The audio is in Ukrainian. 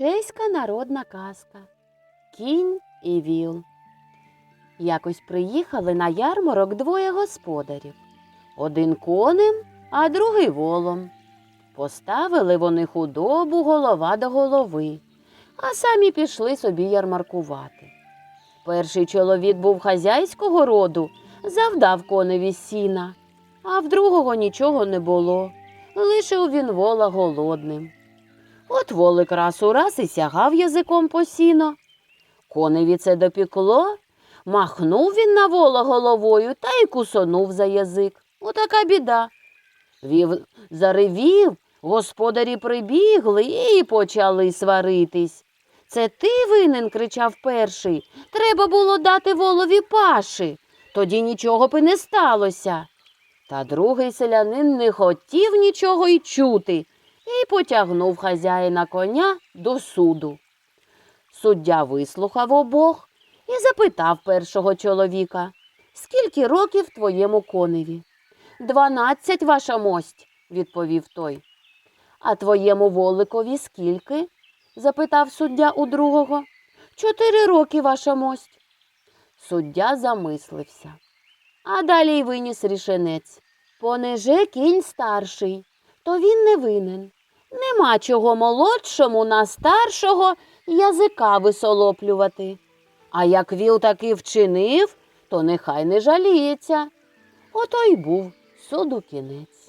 Чеська народна казка Кінь і віл. Якось приїхали на ярмарок двоє господарів. Один конем, а другий волом. Поставили вони худобу голова до голови, а самі пішли собі ярмаркувати. Перший чоловік був хазяйського роду, завдав коневі сіна, а в другого нічого не було. Лишив він вола голодним. От волик раз у раз і сягав язиком по сіно. Коневі це допікло, махнув він на вола головою та й кусонув за язик. Отака біда. Вів заревів, господарі прибігли і почали сваритись. Це ти винен, кричав перший. Треба було дати волові паши. Тоді нічого б і не сталося. Та другий селянин не хотів нічого й чути і потягнув хазяїна коня до суду. Суддя вислухав обох і запитав першого чоловіка, скільки років твоєму коневі? Дванадцять, ваша мость, відповів той. А твоєму воликові скільки? запитав суддя у другого. Чотири роки, ваша мость. Суддя замислився. А далі й виніс рішенець. Понеже кінь старший, то він не винен. Нема чого молодшому на старшого язика висолоплювати. А як віл таки вчинив, то нехай не жаліється. Ото й був суду кінець.